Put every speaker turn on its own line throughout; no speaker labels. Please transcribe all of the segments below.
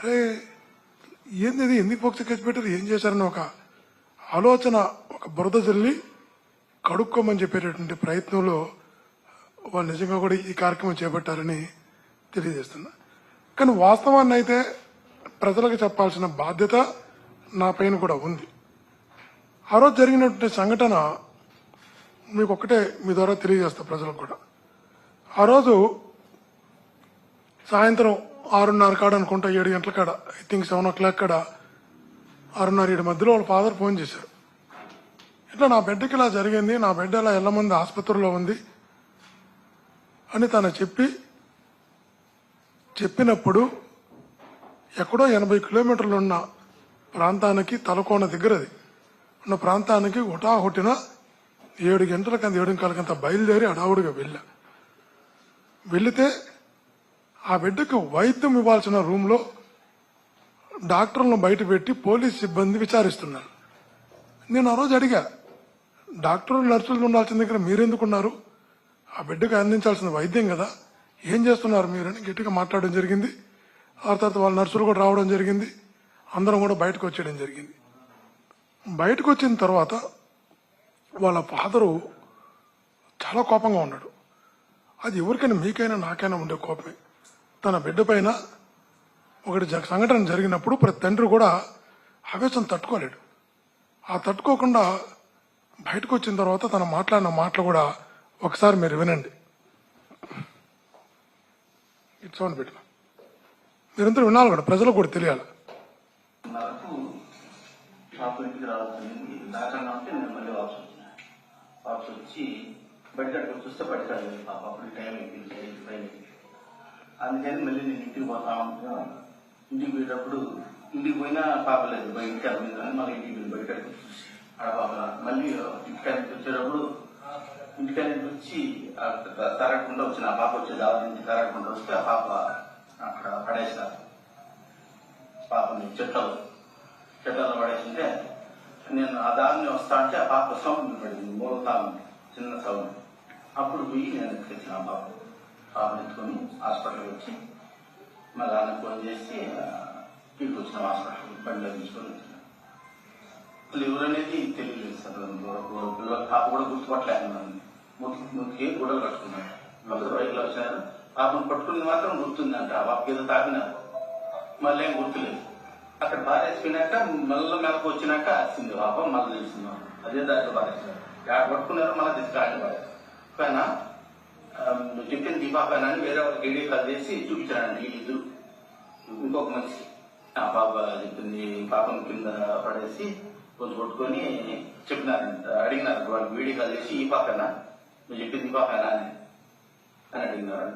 అరే ఏంది ఇది ఎందుకు పోక్సో కేసు పెట్టారు ఏం చేశారని ఒక ఆలోచన ఒక బురద జల్లి కడుక్కోమని చెప్పేటటువంటి ప్రయత్నంలో వాళ్ళు నిజంగా కూడా ఈ కార్యక్రమం చేపట్టారని తెలియజేస్తున్నా. కానీ వాస్తవాన్ని అయితే ప్రజలకు చెప్పాల్సిన బాధ్యత నా పైన కూడా ఉంది. ఆ రోజు జరిగినటువంటి సంఘటన మీకు ఒక్కటే మీ ద్వారా తెలియజేస్తా ప్రజలకు కూడా. ఆ రోజు సాయంత్రం ఆరున్నర కాడ అనుకుంటా ఏడు గంటల కాడ. I think seven o'clock కాడ. ఆరున్నర ఏడు మధ్యలో వాళ్ళ ఫాదర్ ఫోన్ చేశారు. ఇట్లా నా బిడ్డకి ఇలా జరిగింది నా బిడ్డ ఇలా ఎల్లమంది ఆసుపత్రిలో ఉంది అని తను చెప్పి చెప్పినప్పుడు ఎక్కడో ఎనభై కిలోమీటర్లు ఉన్న ప్రాంతానికి తలకోన దగ్గర అది ఉన్న ప్రాంతానికి హుటాహుటిన ఏడు గంటలకంత ఏడు కాలకంత బయలుదేరి అడావుడిగా వెళ్ళా. వెళితే ఆ బిడ్డకు వైద్యం ఇవ్వాల్సిన రూమ్లో డాక్టర్లను బయట పెట్టి పోలీస్ సిబ్బంది విచారిస్తున్నారు. నేను ఆ రోజు అడిగా డాక్టర్లు నర్సులు ఉండాల్సిన దగ్గర మీరెందుకున్నారు? ఆ బిడ్డకు అందించాల్సిన వైద్యం కదా ఏం చేస్తున్నారు మీరని గట్టిగా మాట్లాడడం జరిగింది. ఆ తర్వాత వాళ్ళ నర్సులు కూడా రావడం జరిగింది. అందరం కూడా బయటకు వచ్చేయడం జరిగింది. బయటకు వచ్చిన తర్వాత వాళ్ళ ఫాదరు చాలా కోపంగా ఉన్నాడు. అది ఎవరికైనా మీకైనా నాకైనా ఉండే కోపమే. తన బిడ్డ పైన ఒకటి జ- సంఘటన జరిగినప్పుడు ప్రతి తండ్రి కూడా ఆవేశం తట్టుకోలేడు. ఆ తట్టుకోకుండా బయటకు వచ్చిన తర్వాత తను మాట్లాడిన మాటలు కూడా ఒకసారి మీరు వినండి. ఇట్స్ ఆన్ బిడ్డ మీరంతా వినాలి కూడా ప్రజలకు కూడా తెలియాలి.
వచ్చి బయట చూస్తే బయట అప్పుడు టైం అయిపోయింది. అందుకని మళ్ళీ నేను ఇంటికి పోతా ఉంటా. ఇంటికి పోయేటప్పుడు ఇంటికి పోయినా పాప లేదు బయట ఇంటికి వెళ్ళింది? కానీ మళ్ళీ ఇంటికి పోయి బయట చూసి ఆడ పాప మళ్ళీ ఇంటికి వచ్చేటప్పుడు ఇంటికి వచ్చి తరగకుండా వచ్చిన ఆ పాప వచ్చే దాని నుంచి తరగకుండా వస్తే ఆ పాప అక్కడ పడేసారు పాపని చెట్టలు చెట్టలు పడేసింటే నేను ఆ దారిని వస్తా అంటే ఆ పాప సౌండ్ పడింది మూలతా చిన్న సౌండ్. అప్పుడు పోయి నేను తెచ్చిన ఆ పాప ఎత్తుకొని హాస్పిటల్కి వచ్చి మళ్ళీ ఆయన ఫోన్ చేసి ఇంటికి వచ్చిన హాస్పిటల్ బండి తీసుకొని లివర్ అనేది తెలియలేదు సార్ పిల్ల పాప కూడా గుర్తుపట్టలేదు నన్ను. ముక్కి ముక్కి గొడవలు కట్టుకున్నాడు అందరూ బయటలో వచ్చారు. పాపను పట్టుకుని మాత్రం గుర్తుందంట ఆ పాపకి ఏదో తాకినారు మళ్ళీ ఏం గుర్తులేదు. అక్కడ బారేసిపోయినాక మళ్ళీ మెలకు వచ్చినాక వచ్చింది పాప మళ్ళీ తెలిసింది. అదే దాంట్లో బారేసినారు ఎక్కడ పట్టుకున్నారో మళ్ళీ తీసుకురాని బారేసి కానీ నువ్వు చెప్పింది అని వేరే వాళ్ళకి వీడియో కాల్ చేసి చూపించాడండి వీళ్ళిద్దరు ఇంకొక మనిషి ఆ పాప చెప్పింది పాపం కింద పడేసి కొంచెం కొట్టుకొని చెప్పినారంట అడిగినారు వాళ్ళు వీడియో కాల్ చేసి ఈ పాపేనా నువ్వు చెప్పింది ఈ పాపేనా అని అని అడిగినారు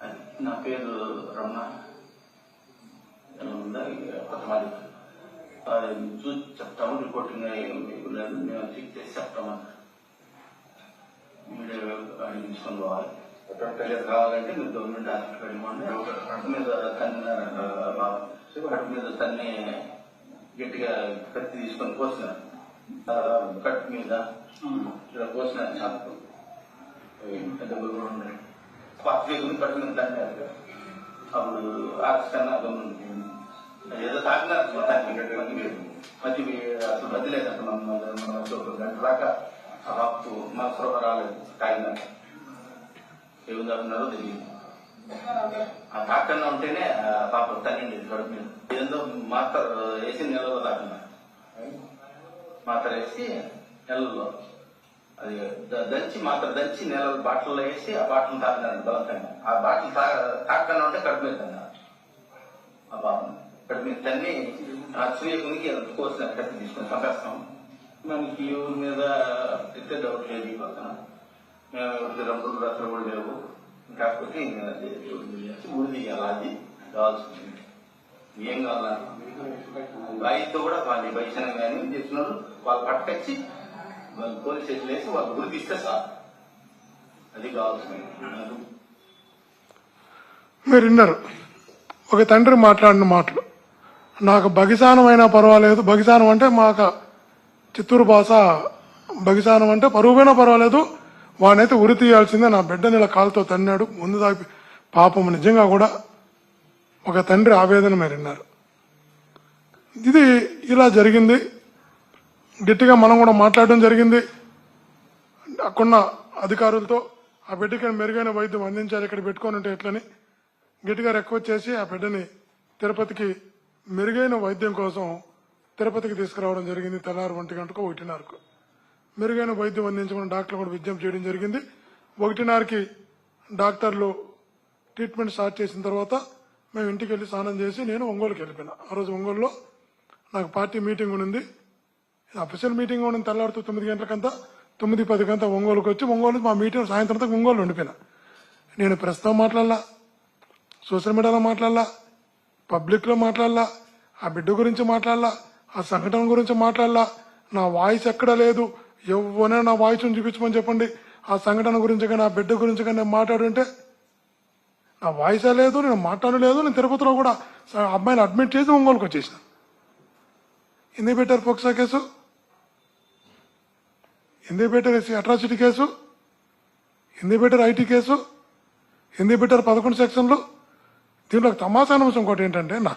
అది నా పేరు రమణ కొత్తమాలి చూసి చెప్తాము రిపోర్టింగ్ మేము చెక్ చేసి చెప్తామన్నారు మీరే అడిగించుకొని పోవాలి తెలియదు కావాలంటే మీరు గవర్నమెంట్ హాస్పిటల్ వెళ్ళిపోండి మీద తన్నారంట బాబు కడుపు మీద తన్ని గట్టిగా కత్తి తీసుకొని కోసినారు కట్ మీద ఇలా కోసినారు చాకు పెద్ద గురువు ఉన్నాయి పక్క మీద తన్నారు అప్పుడు ఆక్సిజన్ గమనించింది ఏదో తాకినారు మధ్య అసలు మధ్య లేదంట మనం మన గంట దాకా ఆ బాబు మా స్పృహ రాలేదు తాగినాక ఏమి తాగుతున్నారో తెలియదు. ఆ తాకన్న ఉంటేనే ఆ పాప తగ్గింది కడుపు మీద. ఏదో మాత్ర వేసి నెలలో తాకన్న మాత్ర వేసి నెలలో అది దంచి మాత్ర దంచి నెల బాటిల్లో వేసి ఆ బాటిల్ తాగినారు బలవంతంగా. ఆ బాటిల్ తా తాకన్నా ఉంటే కడుపు మీద ఆ పాపం కడుపు మీద తన్ని ఆ సూర్యకునికి కోసిన కట్టి తీసుకొని చంపేస్తాం నాకు ఊరి మీద అయితే డౌట్ లేదు ఈ పక్కన మేము ఎవరికి రంగులు రత్తులు కూడా లేవు కాకపోతే ఇంకా అది ఊరి అది కావాల్సింది ఏం కావాలన్నా బాయితో కూడా వాళ్ళు బయట కానీ చేస్తున్నారు వాళ్ళు పట్టుకొచ్చి వాళ్ళు పోలీస్ స్టేషన్ వేసి వాళ్ళు గురికి సార్ అది కావాల్సింది
మీరు విన్నారు. ఒక తండ్రి మాట్లాడిన మాటలు. నాకు బగిసానం అయినా పర్వాలేదు. బగిసానం అంటే మాకు చిత్తూరు భాష బగిసానం అంటే పరుగుపోయినా పర్వాలేదు. వాడినైతే ఉరి తీయాల్సిందే. నా బిడ్డని ఇలా కాలుతో తన్నాడు. ముందు దాకి పాపం నిజంగా కూడా ఒక తండ్రి ఆవేదన మేరిన్నారు ఇది ఇలా జరిగింది. గట్టిగా మనం కూడా మాట్లాడడం జరిగింది. అక్కడున్న అధికారులతో ఆ బిడ్డకి మెరుగైన వైద్యం అందించాలి ఇక్కడ పెట్టుకొని ఉంటే ఎట్లని గట్టిగా రిక్వెస్ట్ చేసి ఆ బిడ్డని తిరుపతికి మెరుగైన వైద్యం కోసం తిరుపతికి తీసుకురావడం జరిగింది తెల్లారు ఒంటి గంటకు ఒకటిన్నరకు. మెరుగైన వైద్యం అందించమని డాక్టర్లు కూడా విజ్ఞప్తి చేయడం జరిగింది. ఒకటిన్నరకి డాక్టర్లు ట్రీట్మెంట్ స్టార్ట్ చేసిన తర్వాత మేము ఇంటికి వెళ్ళి స్నానం చేసి నేను ఒంగోలుకి వెళ్ళిపోయినా. ఆ రోజు ఒంగోలులో నాకు పార్టీ మీటింగ్ ఉంది అఫీషియల్ మీటింగ్ ఉండింది తెల్లారుతూ తొమ్మిది గంటలకంతా తొమ్మిది పది గంట ఒంగోలుకి వచ్చి ఒంగోలు మా మీటింగ్ సాయంత్రం అంతా ఒంగోలు ఉండిపోయినా. నేను ప్రస్తుతం మాట్లాడాలా సోషల్ మీడియాలో మాట్లాడాలా పబ్లిక్లో మాట్లాడలా మాట్లాడాలా ఆ బిడ్డ గురించి మాట్లాడాలా ఆ సంఘటన గురించి మాట్లాడాలా. నా వాయిస్ ఎక్కడ లేదు. ఎవరైనా నా వాయిస్ చూపించమని చెప్పండి. ఆ సంఘటన గురించి కానీ ఆ బిడ్డ గురించి కానీ నేను మాట్లాడుంటే నా వాయిసే లేదు నేను మాట్లాడలేదు నేను తిరుపతిలో కూడా అమ్మాయిని అడ్మిట్ చేసి ఒంగోలుకు వచ్చేసాను. ఎందుకు పెట్టారు పోక్సా కేసు ఎందుకు పెట్టారు అట్రాసిటీ కేసు ఎందుకు పెట్టారు ఐటీ కేసు ఎందుకు పెట్టారు పదకొండు సెక్షన్లు. దీంట్లో ఒక అంశం ఇంకోటి ఏంటంటే నా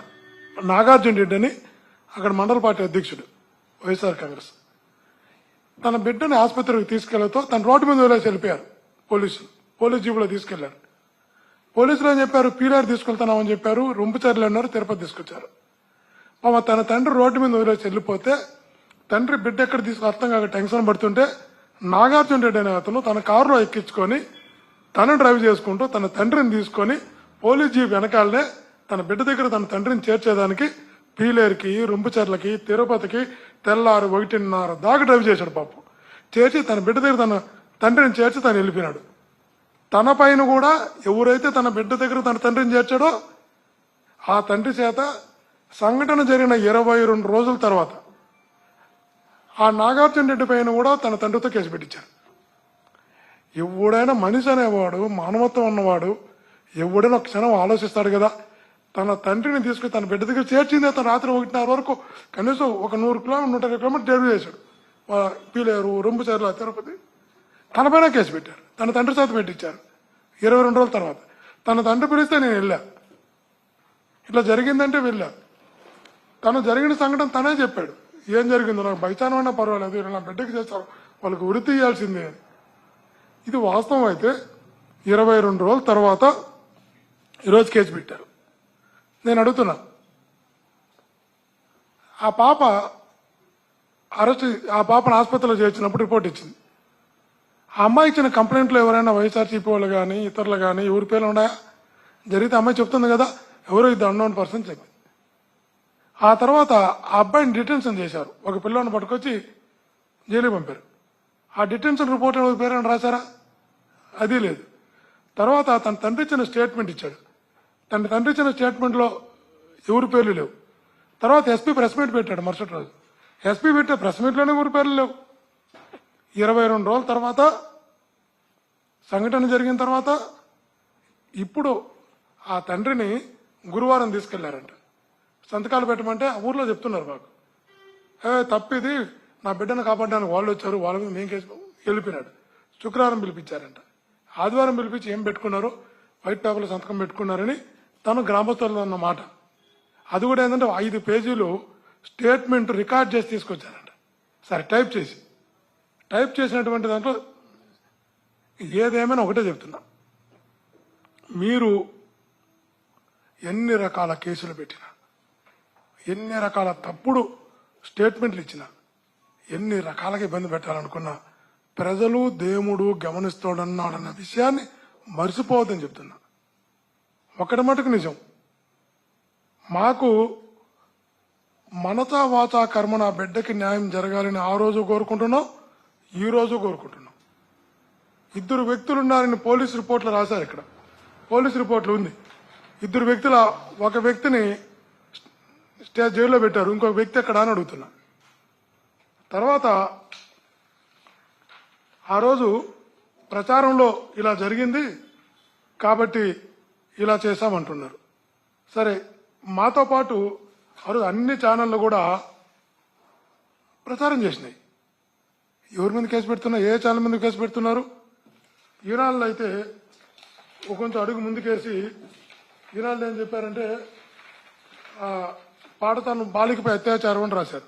నాగార్జున రెడ్డి అని అక్కడ మండల పార్టీ అధ్యక్షుడు వైఎస్ఆర్ కాంగ్రెస్. తన బిడ్డని ఆసుపత్రికి తీసుకెళ్ళతో తన రోడ్డు మీద వదిలేసి వెళ్ళిపోయారు పోలీసులు. పోలీస్ జీపులో తీసుకెళ్ళారు. పోలీసులు ఏం చెప్పారు? పీలార్ తీసుకెళ్తున్నామని చెప్పారు. రొంపుచర్లు అన్నారు తిరుపతి తీసుకొచ్చారు. పాప తన తండ్రి రోడ్డు మీద వదిలేసి వెళ్ళిపోతే తండ్రి బిడ్డ ఎక్కడ తీసుకు అర్థం కాక టెన్షన్ పడుతుంటే నాగార్జున రెడ్డి అనే అతను తన కారులో ఎక్కించుకొని తను డ్రైవ్ చేసుకుంటూ తన తండ్రిని తీసుకొని పోలీస్ జీప్ వెనకాలనే తన బిడ్డ దగ్గర తన తండ్రిని చేర్చేదానికి పీలేరుకి రుంపుచర్లకి తిరుపతికి తెల్లారు ఒకటిన్నర దాకా డ్రైవ్ చేశాడు పాపం చేర్చి తన బిడ్డ దగ్గర తన తండ్రిని చేర్చి తను వెళ్ళిపోయినాడు. తన పైన కూడా ఎవరైతే తన బిడ్డ దగ్గర తన తండ్రిని చేర్చాడో ఆ తండ్రి చేత సంఘటన జరిగిన ఇరవై రెండు రోజుల తర్వాత ఆ నాగార్జున రెడ్డి పైన కూడా తన తండ్రితో కేసు పెట్టించారు. ఎవడైనా మనిషి అనేవాడు మానవత్వం ఉన్నవాడు ఎవడైనా ఒక క్షణం ఆలోచిస్తాడు కదా. తన తండ్రిని తీసుకుని తన బిడ్డ దగ్గర చేర్చింది అతను రాత్రి ఒకటిన్నర వరకు. కనీసం ఒక నూరు కిలోమీటర్ నూట ఇరవై కిలోమీటర్ డెలివరీ చేశాడు. వా- పీలేరు రొంపుచర్ల తిరుపతి. తన పైన కేసు పెట్టారు. తన తండ్రి చేత పెట్టించారు. ఇరవై రెండు రోజుల తర్వాత. తన తండ్రి పిలిస్తే నేను వెళ్ళా. ఇట్లా జరిగిందంటే వెళ్ళా. తను జరిగిన సంఘటన తనే చెప్పాడు. ఏం జరిగిందో నాకు బైచానం పర్వాలేదు ఇలా నా బిడ్డకి చేస్తారు వాళ్ళకి వృత్తి తీయాల్సిందే అని. ఇది వాస్తవం అయితే ఇరవై రెండు రోజుల తర్వాత ఈరోజు కేసు పెట్టారు. నేను అడుగుతున్నా. ఆ పాప అరెస్ట్ ఆ పాపను ఆసుపత్రిలో చేర్చినప్పుడు రిపోర్ట్ ఇచ్చింది. ఆ అమ్మాయి ఇచ్చిన కంప్లైంట్లో ఎవరైనా వైఎస్ఆర్సీపీ వాళ్ళు కానీ ఇతరులు కానీ ఎవరి పేర్లు ఉన్నాయా? జరిగితే అమ్మాయి చెప్తుంది కదా ఎవరో ఇద్దరు అన్నోన్ పర్సన్ చెప్పింది ఆ తర్వాత ఆ అబ్బాయిని డిటెన్షన్ చేశారు. ఒక పిల్లని పట్టుకొచ్చి జైలు పంపారు. ఆ డిటెన్షన్ రిపోర్ట్ పేరు పేరైనా రాశారా? అది లేదు. తర్వాత తన తండ్రి ఇచ్చిన స్టేట్మెంట్ ఇచ్చాడు. తన తండ్రి ఇచ్చిన స్టేట్మెంట్లో ఎవరి పేర్లు లేవు. తర్వాత ఎస్పీ ప్రెస్ మీట్ పెట్టాడు మరుసటి రోజు. ఎస్పీ పెట్టే ప్రెస్ మీట్లోనే ఎవరి పేర్లు లేవు. ఇరవై రెండు రోజుల తర్వాత సంఘటన జరిగిన తర్వాత ఇప్పుడు ఆ తండ్రిని గురువారం తీసుకెళ్ళారంట. సంతకాలు పెట్టమంటే ఆ ఊర్లో చెప్తున్నారు మాకు. ఏ తప్పిది నా బిడ్డను కాపాడడానికి వాళ్ళు వచ్చారు వాళ్ళ మీద మేము కేసు వెళ్ళిపోయినాడు. శుక్రవారం పిలిపించారంట. ఆదివారం పిలిపించి ఏం పెట్టుకున్నారు? వైట్ పేపర్లో సంతకం పెట్టుకున్నారని తను గ్రామస్తులు అన్నమాట అది కూడా ఏంటంటే ఐదు పేజీలు స్టేట్మెంట్ రికార్డ్ చేసి తీసుకొచ్చానంట సరే టైప్ చేసి. టైప్ చేసినటువంటి దాంట్లో ఏదేమైనా ఒకటే చెప్తున్నా. మీరు ఎన్ని రకాల కేసులు పెట్టినా ఎన్ని రకాల తప్పుడు స్టేట్మెంట్లు ఇచ్చినా ఎన్ని రకాలుగా ఇబ్బంది పెట్టాలనుకున్నా ప్రజలు దేవుడు గమనిస్తాడన్నాడన్న విషయాన్ని మర్చిపోవద్దని చెప్తున్నా. ఒకటి మటుకు నిజం. మాకు మనతా వాతా కర్మ నా బిడ్డకి న్యాయం జరగాలని ఆ రోజు కోరుకుంటున్నాం ఈ రోజు కోరుకుంటున్నాం. ఇద్దరు వ్యక్తులు ఉన్నారని పోలీస్ రిపోర్ట్లు రాశారు ఇక్కడ. పోలీస్ రిపోర్ట్లు ఉంది. ఇద్దరు వ్యక్తుల ఒక వ్యక్తిని స్టే జైల్లో పెట్టారు ఇంకొక వ్యక్తి ఎక్కడ అని అడుగుతున్నా. తర్వాత ఆ రోజు ప్రచారంలో ఇలా జరిగింది. కాబట్టి ఇలా చేశామంటున్నారు. సరే మాతో పాటు అరు అన్ని ఛానళ్ళు కూడా ప్రచారం చేసినాయి. ఎవరి మీద కేసు పెడుతున్నారు ఏ ఛానల్ మీద కేసు పెడుతున్నారు? ఈనాళ్ళు అయితే కొంచెం అడుగు ముందుకేసి ఈనాళ్ళు ఏం చెప్పారంటే పాట పాడతాను బాలికపై అత్యాచారం అని రాశారు.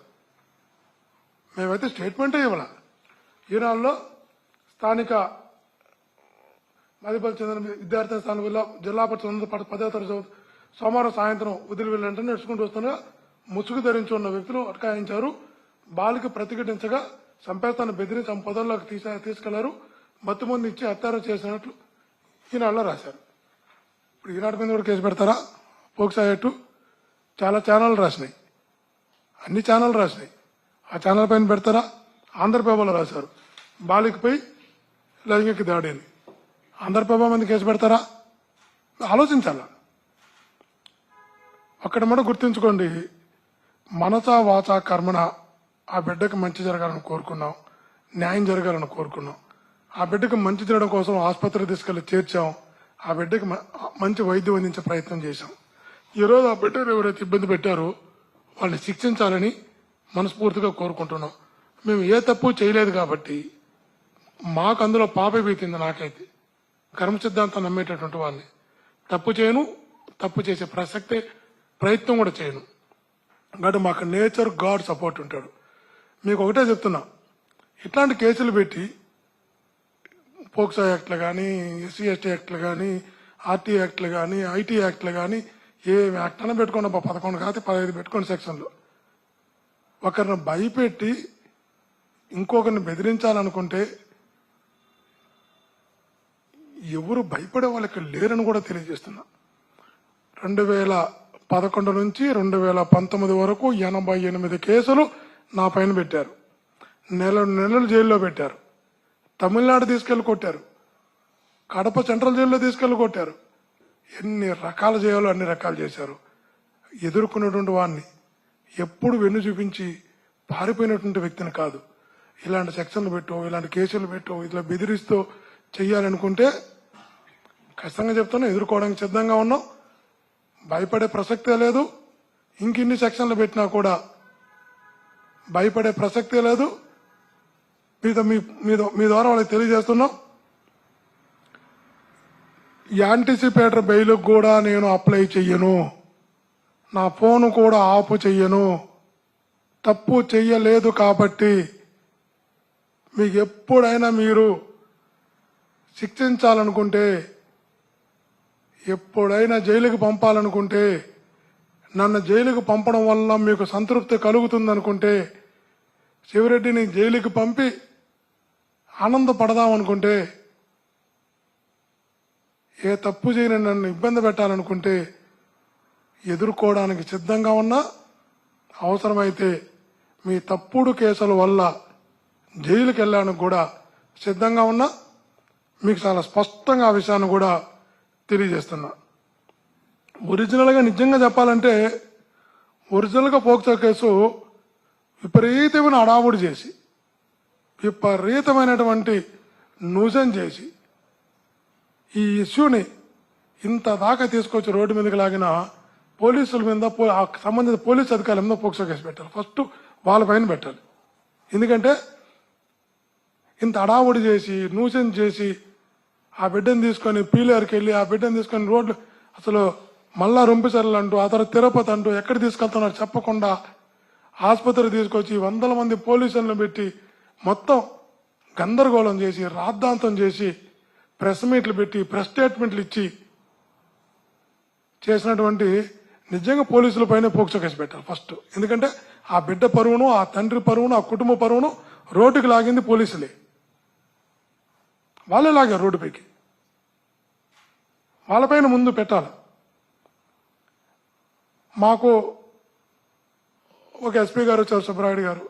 మేమైతే స్టేట్మెంటే ఇవ్వాల. ఈనాళ్ళలో స్థానిక మదిపల్లి చెందిన విద్యార్థి స్థానం జిల్లా పరిషత్ పాటు తరగతి చదువు- సోమవారం సాయంత్రం వదిలి వెళ్ళంటే నడుచుకుంటూ వస్తుండగా ముసుగు ధరించి ఉన్న వ్యక్తులు అటకాయించారు. బాలిక ప్రతిఘటించగా చంపేస్తాను బెదిరించి ఆమె పొదల్లోకి తీసుకెళ్ళారు తీసుకెళ్ళారు. మత్తుమంది ఇచ్చి హత్యారం చేసినట్లు ఈనాడులో రాశారు. ఇప్పుడు ఈనాడు మీద కూడా కేసు పెడతారా? పోక్సాయట్టు చాలా ఛానల్ రాసినాయి. అన్ని ఛానల్ రాసినాయి. ఆ ఛానల్ పైన పెడతారా? ఆంధ్రప్రభలో రాశారు. బాలికపై లైంగిక దాడి అని ఆంధ్రప్రభ మంది కేసు పెడతారా? ఆలోచించాలా? అక్కడ కూడా గుర్తుంచుకోండి మనసా వాచా కర్మణ ఆ బిడ్డకు మంచి జరగాలని కోరుకున్నాం న్యాయం జరగాలని కోరుకున్నాం. ఆ బిడ్డకు మంచి జరగడం కోసం ఆసుపత్రికి తీసుకెళ్ళి చేర్చాం ఆ బిడ్డకు మంచి వైద్యం అందించే ప్రయత్నం చేశాం. ఈ రోజు ఆ బిడ్డను ఎవరైతే ఇబ్బంది పెట్టారో వాళ్ళని శిక్షించాలని మనస్ఫూర్తిగా కోరుకుంటున్నాం. మేము ఏ తప్పు చేయలేదు కాబట్టి మాకు అందులో పాప బీతింది నాకైతే. కర్మ సిద్ధాంతం నమ్మేటటువంటి వాళ్ళని తప్పు చేయను తప్పు చేసే ప్రసక్తే ప్రయత్నం కూడా చేయను. కాబట్టి మాకు నేచర్ గాడ్ సపోర్ట్ ఉంటాడు. మీకు ఒకటే చెప్తున్నా. ఇట్లాంటి కేసులు పెట్టి పోక్సో యాక్ట్లు కానీ ఎస్సీ ఎస్టీ యాక్ట్లు కానీ ఆర్టీ యాక్ట్లు కానీ ఐటీ యాక్ట్లు కానీ ఏ యాక్ట్ అయినా పెట్టుకోండి పదకొండు కాకపోతే పదహైదు పెట్టుకోండి సెక్షన్లు. ఒకరిని భయపెట్టి ఇంకొకరిని బెదిరించాలనుకుంటే ఎవరు భయపడే వాళ్ళకి లేరని కూడా తెలియజేస్తున్నా. రెండు వేల పదకొండు నుంచి రెండు వేల పంతొమ్మిది వరకు ఎనభై ఎనిమిది కేసులు నా పైన పెట్టారు. నెల నెలలు జైల్లో పెట్టారు. తమిళనాడు తీసుకెళ్ళి కొట్టారు. కడప సెంట్రల్ జైల్లో తీసుకెళ్ళి కొట్టారు. ఎన్ని రకాలు చేయాలో అన్ని రకాలు చేశారు. ఎదుర్కొన్నటువంటి వాడిని ఎప్పుడు వెన్ను చూపించి పారిపోయినటువంటి వ్యక్తిని కాదు. ఇలాంటి సెక్షన్లు పెట్టో ఇలాంటి కేసులు పెట్టో ఇట్లా బెదిరిస్తూ చెయ్యాలనుకుంటే ఖచ్చితంగా చెప్తున్నా ఎదుర్కోవడానికి సిద్ధంగా ఉన్నాం. భయపడే ప్రసక్తే లేదు. ఇంకిన్ని సెక్షన్లు పెట్టినా కూడా భయపడే ప్రసక్తే లేదు. మీతో మీ మీద మీ ద్వారా వాళ్ళకి తెలియజేస్తున్నాం. యాంటిసిపేటర్ బెయిల్ కూడా నేను అప్లై చెయ్యను. నా ఫోను కూడా ఆపు చెయ్యను. తప్పు చెయ్యలేదు కాబట్టి మీకు ఎప్పుడైనా మీరు శిక్షించాలనుకుంటే ఎప్పుడైనా జైలుకి పంపాలనుకుంటే నన్ను జైలుకు పంపడం వల్ల మీకు సంతృప్తి కలుగుతుందనుకుంటే శివరెడ్డిని జైలుకి పంపి ఆనందపడదాం అనుకుంటే ఏ తప్పు చేయని నన్ను ఇబ్బంది పెట్టాలనుకుంటే ఎదుర్కోవడానికి సిద్ధంగా ఉన్నా అవసరమైతే మీ తప్పుడు కేసుల వల్ల జైలుకి వెళ్ళడానికి కూడా సిద్ధంగా ఉన్నా మీకు చాలా స్పష్టంగా ఆ విషయాన్ని కూడా తెలియజేస్తున్నా. ఒరిజినల్గా నిజంగా చెప్పాలంటే ఒరిజినల్గా పోక్సో కేసు విపరీతమైన అడావుడి చేసి విపరీతమైనటువంటి నూజన్ చేసి ఈ ఇష్యూని ఇంత దాకా తీసుకొచ్చి రోడ్డు మీదకి లాగిన పోలీసుల మీద పో- సంబంధిత పోలీస్ అధికారుల మీద పోక్సో కేసు పెట్టాలి. ఫస్ట్ వాళ్ళ పైన పెట్టాలి. ఎందుకంటే ఇంత అడావుడి చేసి నూజన్ చేసి ఆ బిడ్డను తీసుకొని పీలేరుకి వెళ్ళి ఆ బిడ్డను తీసుకొని రోడ్లు అసలు మళ్ళా రొంపిసర్లు అంటూ ఆ తర్వాత తిరుపతి అంటూ ఎక్కడ తీసుకెళ్తున్నారు చెప్పకుండా ఆసుపత్రి తీసుకొచ్చి వందల మంది పోలీసులను పెట్టి మొత్తం గందరగోళం చేసి రాద్ధాంతం చేసి ప్రెస్ మీట్లు పెట్టి ప్రెస్ స్టేట్మెంట్లు ఇచ్చి చేసినటువంటి నిజంగా పోలీసుల పైన పోక్సో కేసు పెట్టాలి ఫస్ట్. ఎందుకంటే ఆ బిడ్డ పరువును ఆ తండ్రి పరువును ఆ కుటుంబ పరువును రోడ్డుకు లాగింది పోలీసులే. వాళ్ళే లాగారు రోడ్డుపైకి వాళ్ళపైన ముందు పెట్టాలి. మాకు ఒక ఎస్పీ గారు వచ్చారు సుబ్బరాయుడు గారు.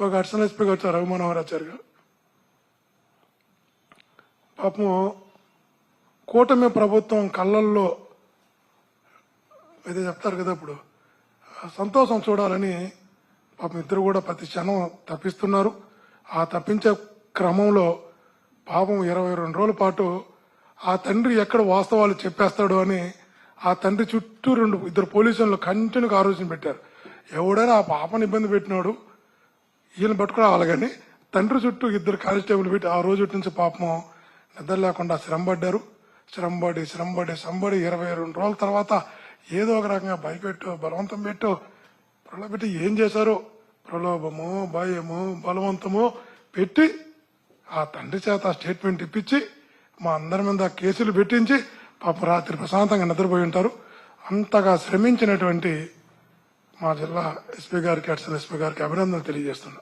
ఒక అర్చన ఎస్పీ గారు వచ్చారు రఘుమనోహరాచారి గారు. పాపము కూటమి ప్రభుత్వం కళ్ళల్లో అయితే చెప్తారు కదా ఇప్పుడు. సంతోషం చూడాలని పాపం ఇద్దరు కూడా ప్రతి క్షణం తప్పిస్తున్నారు. ఆ తప్పించే క్రమంలో పాపం ఇరవై రెండు రోజుల పాటు ఆ తండ్రి ఎక్కడ వాస్తవాలు చెప్పేస్తాడు అని ఆ తండ్రి చుట్టూ రెండు ఇద్దరు పోలీసులు కంటిన్యూగా ఆలోచన పెట్టారు. ఎవడైనా ఆ పాపని ఇబ్బంది పెట్టినాడు ఈయన పట్టుకురావాలి కానీ తండ్రి చుట్టూ ఇద్దరు కానిస్టేబుల్ పెట్టి ఆ రోజు నుంచి పాపం నిద్ర లేకుండా శ్రమపడ్డారు. శ్రమపడి శ్రమపడి శ్రమపడి ఇరవై రెండు రోజుల తర్వాత ఏదో ఒక రకంగా భయపెట్టు బలవంతం పెట్టు ప్రలోభ పెట్టి ఏం చేశారో? ప్రలోభము భయము బలవంతము పెట్టి ఆ తండ్రి చేత స్టేట్మెంట్ ఇప్పించి మా అందరి మీద కేసులు పెట్టించి పాప రాత్రి ప్రశాంతంగా నిద్రపోయి ఉంటారు. అంతగా శ్రమించినటువంటి మా జిల్లా ఎస్పీ గారికి అడిషనల్ ఎస్పీ గారికి అభినందనలు తెలియజేస్తున్నా.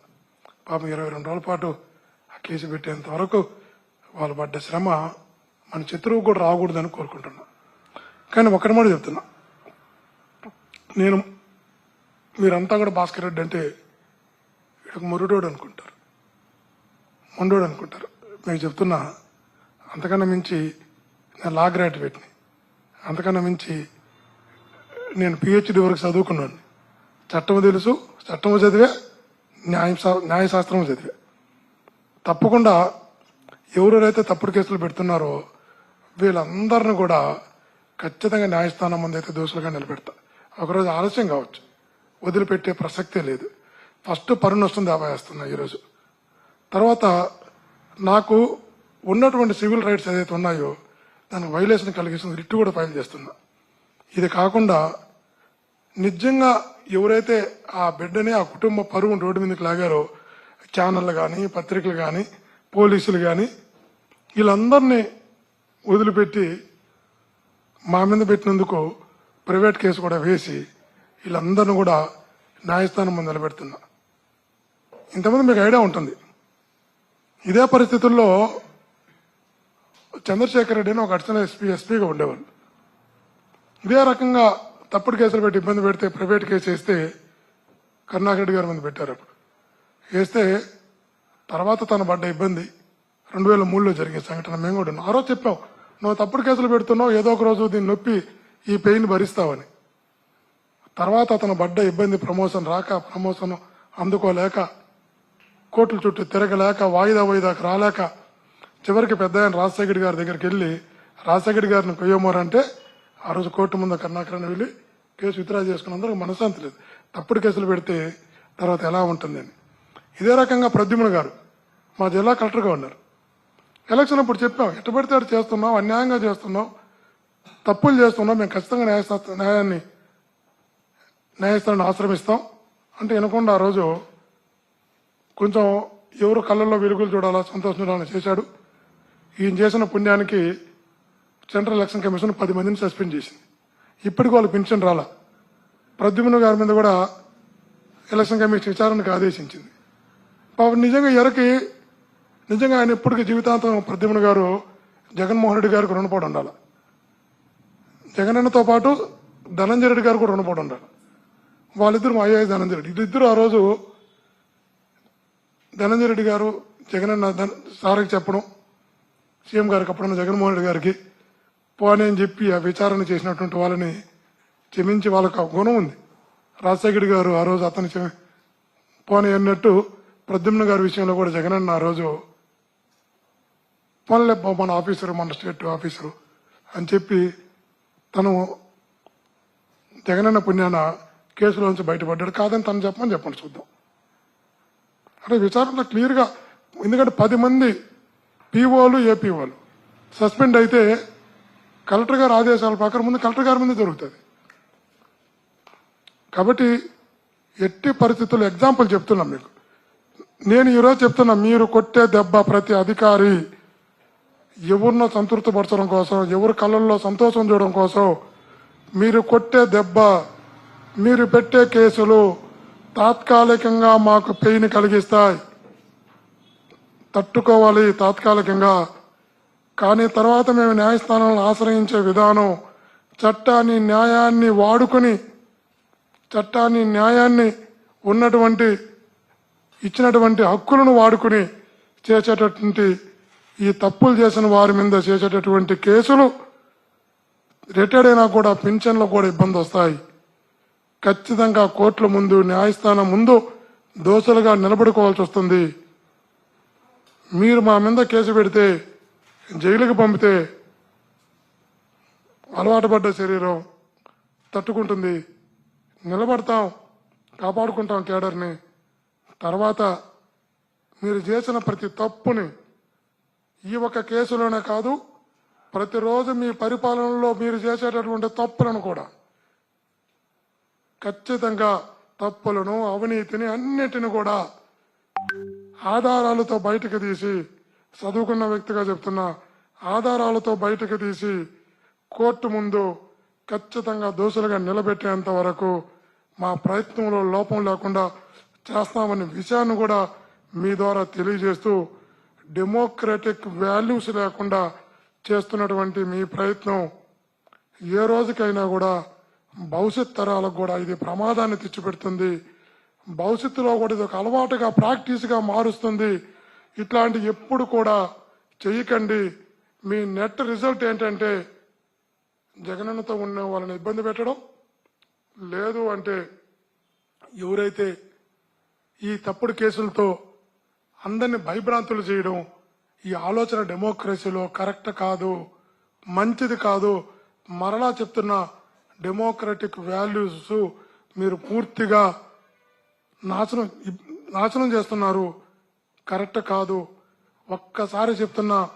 పాపం ఇరవై రెండు రోజుల పాటు ఆ కేసు పెట్టేంత వరకు వాళ్ళు పడ్డ శ్రమ మన శత్రువు కూడా రాకూడదని కోరుకుంటున్నా. కానీ ఒకటి మాట చెప్తున్నా. నేను మీరంతా కూడా భాస్కర్ రెడ్డి అంటే వీడికి మురుడోడు అనుకుంటారు. మొండోడు అనుకుంటారు. మీకు చెప్తున్నా అంతకన్నా మించి నేను లా గ్రాడ్యుయేట్ని. అంతకన్నా మించి నేను పిహెచ్డి వరకు చదువుకున్నాను. చట్టము తెలుసు చట్టము చదివే న్యాయ న్యాయశాస్త్రము చదివే. తప్పకుండా ఎవరెవరైతే తప్పుడు కేసులు పెడుతున్నారో వీళ్ళందరిని కూడా ఖచ్చితంగా న్యాయస్థానం ముందు అయితే దోషులుగా నిలబెడతా. ఒకరోజు ఆలస్యం కావచ్చు. వదిలిపెట్టే ప్రసక్తే లేదు. ఫస్ట్ పరు నష్టం దావా వేస్తున్నా ఈరోజు. తర్వాత నాకు ఉన్నటువంటి సివిల్ రైట్స్ ఏదైతే ఉన్నాయో దానికి వైలేషన్ కలిగిస్తుంది రిట్టు కూడా ఫైల్ చేస్తున్నా. ఇది కాకుండా నిజంగా ఎవరైతే ఆ బిడ్డని ఆ కుటుంబ పరువును రోడ్డు మీదకి లాగారో ఛానళ్ళు కానీ పత్రికలు కానీ పోలీసులు కానీ వీళ్ళందరినీ వదిలిపెట్టి మా మీద పెట్టినందుకు ప్రైవేట్ కేసు కూడా వేసి వీళ్ళందరిని కూడా న్యాయస్థానం ముందు నిలబెడుతున్నా. ఇంతమంది మీకు ఐడియా ఉంటుంది. ఇదే పరిస్థితుల్లో చంద్రశేఖర్ రెడ్డి అని ఒక అడిషనల్ ఎస్పీ ఎస్పీగా ఉండేవాళ్ళు. ఇదే రకంగా తప్పుడు కేసులు పెట్టి ఇబ్బంది పెడితే ప్రైవేట్ కేసు వేస్తే కరుణాకర్ రెడ్డి గారి మీద పెట్టారు అప్పుడు. వేస్తే తర్వాత తను పడ్డ ఇబ్బంది రెండు వేల మూడులో జరిగే సంఘటన మేము కూడా ఆ రోజు చెప్పాం నువ్వు తప్పుడు కేసులు పెడుతున్నావు ఏదో ఒక రోజు దీన్ని నొప్పి ఈ పెయిన్ భరిస్తావని. తర్వాత అతను పడ్డ ఇబ్బంది ప్రమోషన్ రాక ప్రమోషన్ అందుకోలేక కోర్టుల చుట్టూ తిరగలేక వాయిదా వాయిదాకు రాలేక చివరికి పెద్ద ఆయన రాజశేఖర్ గారి దగ్గరికి వెళ్ళి రాజశేఖర్ గారిని కొయ్యమోరంటే ఆ రోజు కోర్టు ముందు కర్ణాకరణ వెళ్ళి కేసు విత్డ్రా చేసుకున్నందుకు మనశ్శాంతి లేదు. తప్పుడు కేసులు పెడితే తర్వాత ఎలా ఉంటుంది అని. ఇదే రకంగా ప్రద్యుమ్న గారు మా జిల్లా కలెక్టర్గా ఉన్నారు. ఎలక్షన్ అప్పుడు చెప్పాం ఎట్ట పెడితే అటు చేస్తున్నాం అన్యాయంగా చేస్తున్నాం తప్పులు చేస్తున్నాం మేము ఖచ్చితంగా న్యాయస్థా న్యాయాన్ని న్యాయస్థానాన్ని ఆశ్రమిస్తాం. అంటే వినకుండా ఆ రోజు కొంచెం ఎవరు కళ్ళల్లో వెలుగులు చూడాలా? సంతోషం చూడాలని చేశాడు. ఈయన చేసిన పుణ్యానికి సెంట్రల్ ఎలక్షన్ కమిషన్ పది మందిని సస్పెండ్ చేసింది. ఇప్పటికి వాళ్ళు పెన్షన్ రాలా. ప్రద్యుమ్న గారి మీద కూడా ఎలక్షన్ కమిషన్ విచారణకు ఆదేశించింది. పాపం నిజంగా ఎరకి నిజంగా ఆయన ఇప్పటికీ జీవితాంతం ప్రద్యుమ్న గారు జగన్మోహన్ రెడ్డి గారికి రుణపడి ఉండాలి. జగనన్నతో పాటు ధనంజయ రెడ్డి గారు కూడా రుణపడి ఉండాలి. వాళ్ళిద్దరు మా అయ్యాయి ధనంజయ రెడ్డి. వీళ్ళిద్దరు ఆ రోజు ధనంజయ రెడ్డి గారు జగనన్న సార్కి చెప్పడం సీఎం గారికి అప్పుడున్న జగన్మోహన్ రెడ్డి గారికి పోనీ అని చెప్పి ఆ విచారణ చేసినటువంటి వాళ్ళని క్షమించి వాళ్ళకు గుణం ఉంది. రాజశేఖర్ గారు ఆ రోజు అతను పోనీ అన్నట్టు ప్రద్యుమ్న గారి విషయంలో కూడా జగనన్న ఆ రోజు పోన్లే మన ఆఫీసరు మన స్టేట్ ఆఫీసరు అని చెప్పి తను జగనన్న పుణ్యాన కేసులోంచి బయటపడ్డాడు. కాదని తను చెప్పమని చెప్పండి చూద్దాం. అంటే విచారణలో క్లియర్గా ఎందుకంటే పది మంది పీఓలు ఏపీఓలు. సస్పెండ్ అయితే కలెక్టర్ గారి ఆదేశాల ప్రకారం ముందు కలెక్టర్ గారి ముందు జరుగుతుంది. కాబట్టి ఎట్టి పరిస్థితుల్లో ఎగ్జాంపుల్ చెప్తున్నాం మీకు. నేను ఈరోజు చెప్తున్నా మీరు కొట్టే దెబ్బ ప్రతి అధికారి ఎవరినో సంతృప్తిపరచడం కోసం ఎవరి కళ్ళల్లో సంతోషం చూడడం కోసం మీరు కొట్టే దెబ్బ మీరు పెట్టే కేసులు తాత్కాలికంగా మాకు పెయిన్ కలిగిస్తాయి. తట్టుకోవాలి తాత్కాలికంగా. కానీ తర్వాత మేము న్యాయస్థానాలను ఆశ్రయించే విధానం చట్టాన్ని న్యాయాన్ని వాడుకొని చట్టాన్ని న్యాయాన్ని ఉన్నటువంటి ఇచ్చినటువంటి హక్కులను వాడుకుని చేసేటటువంటి ఈ తప్పులు చేసిన వారి మీద చేసేటటువంటి కేసులు రిటైర్డ్ అయినా కూడా పింఛన్లు కూడా ఇబ్బంది వస్తాయి. ఖచ్చితంగా కోర్టుల ముందు న్యాయస్థానం ముందు దోషులుగా నిలబడుకోవాల్సి వస్తుంది. మీరు మా మీద కేసు పెడితే జైలుకి పంపితే అలవాటు పడ్డ శరీరం తట్టుకుంటుంది. నిలబడతాం కాపాడుకుంటాం కేడర్ని తర్వాత మీరు చేసిన ప్రతి తప్పుని ఈ ఒక్క కేసులోనే కాదు ప్రతిరోజు మీ పరిపాలనలో మీరు చేసేటటువంటి తప్పులను కూడా ఖచ్చితంగా తప్పులను అవినీతిని అన్నిటిని కూడా ఆధారాలతో బయటకు తీసి చదువుకున్న వ్యక్తిగా చెప్తున్నా ఆధారాలతో బయటకు తీసి కోర్టు ముందు ఖచ్చితంగా దోషులుగా నిలబెట్టేంత వరకు మా ప్రయత్నంలో లోపం లేకుండా చేస్తామనే విషయాన్ని కూడా మీ ద్వారా తెలియజేస్తూ డెమోక్రటిక్ వాల్యూస్ లేకుండా చేస్తున్నటువంటి మీ ప్రయత్నం ఏ రోజుకైనా కూడా భవిష్యత్ తరాలకు కూడా ఇది ప్రమాదాన్ని తెచ్చిపెడుతుంది. భవిష్యత్తులో కూడా ఇది ఒక అలవాటుగా ప్రాక్టీస్గా మారుస్తుంది. ఇట్లాంటి ఎప్పుడు కూడా చేయకండి. మీ నెట్ రిజల్ట్ ఏంటంటే జగనన్నతో ఉన్న వాళ్ళని ఇబ్బంది పెట్టడం లేదు అంటే ఎవరైతే ఈ తప్పుడు కేసులతో అందరిని భయభ్రాంతులు చేయడం ఈ ఆలోచన డెమోక్రసీలో కరెక్ట్ కాదు మంచిది కాదు మరలా చెప్తున్న డెమోక్రటిక్ వాల్యూస్ మీరు పూర్తిగా నాశనం నాశనం చేస్తున్నారు. కరెక్ట్ కాదు. ఒక్కసారి చెప్తున్నా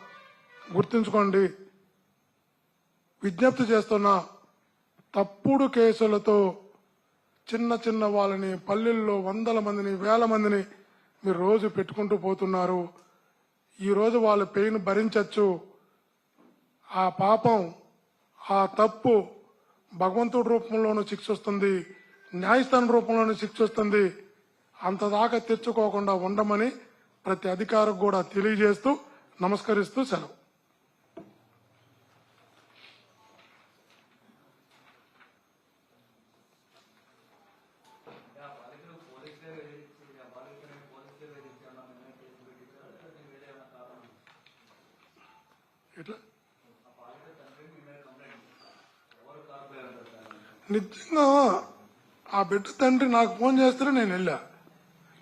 గుర్తుంచుకోండి. విజ్ఞప్తి చేస్తున్నా తప్పుడు కేసులతో చిన్న చిన్న వాళ్ళని పల్లెల్లో వందల మందిని వేల మందిని మీరు రోజు పెట్టుకుంటూ పోతున్నారు. ఈ రోజు వాళ్ళ పెయిన్ భరించచ్చు. ఆ పాపం ఆ తప్పు భగవంతుడి రూపంలోనూ శిక్ష వస్తుంది. న్యాయస్థానం రూపంలోనూ శిక్ష వస్తుంది. అంతదాకా తెచ్చుకోకుండా ఉండమని ప్రతి అధికారికి కూడా తెలియజేస్తూ నమస్కరిస్తూ సెలవు. నిజంగా ఆ బిడ్డ తండ్రి నాకు ఫోన్ చేస్తే నేను వెళ్ళా.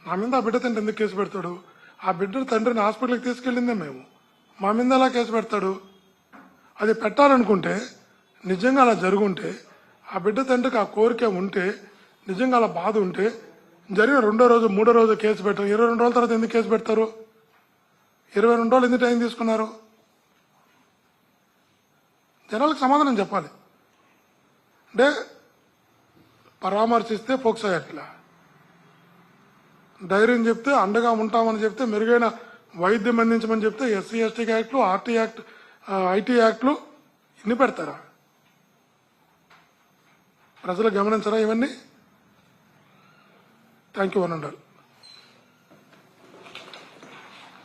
నా మీద ఆ బిడ్డ తండ్రి ఎందుకు కేసు పెడతాడు? ఆ బిడ్డ తండ్రిని హాస్పిటల్కి తీసుకెళ్ళిందే మేము. మా మీద అలా కేసు పెడతాడు? అది పెట్టాలనుకుంటే నిజంగా అలా జరుగుంటే ఆ బిడ్డ తండ్రికి ఆ కోరిక ఉంటే నిజంగా అలా బాధ ఉంటే జరిగిన రెండో రోజు మూడో రోజు కేసు పెట్టారు ఇరవై రెండు రోజుల తర్వాత ఎందుకు కేసు పెడతారు? ఇరవై రెండు రోజులు ఎందుకు టైం తీసుకున్నారు? జనాలకు సమాధానం చెప్పాలి. అంటే పరామర్శిస్తే ఫోక్సో ఎట్లా? ధైర్యం చెప్తే అండగా ఉంటామని చెప్తే మెరుగైన వైద్యం అందించమని చెప్తే ఎస్సీ ఎస్టీ యాక్ట్లు ఆర్టీ యాక్ట్ ఐటీ యాక్ట్లు ఇన్ని పెడతారా? ప్రజలు గమనించరా ఇవన్నీ? Thank you one అండారు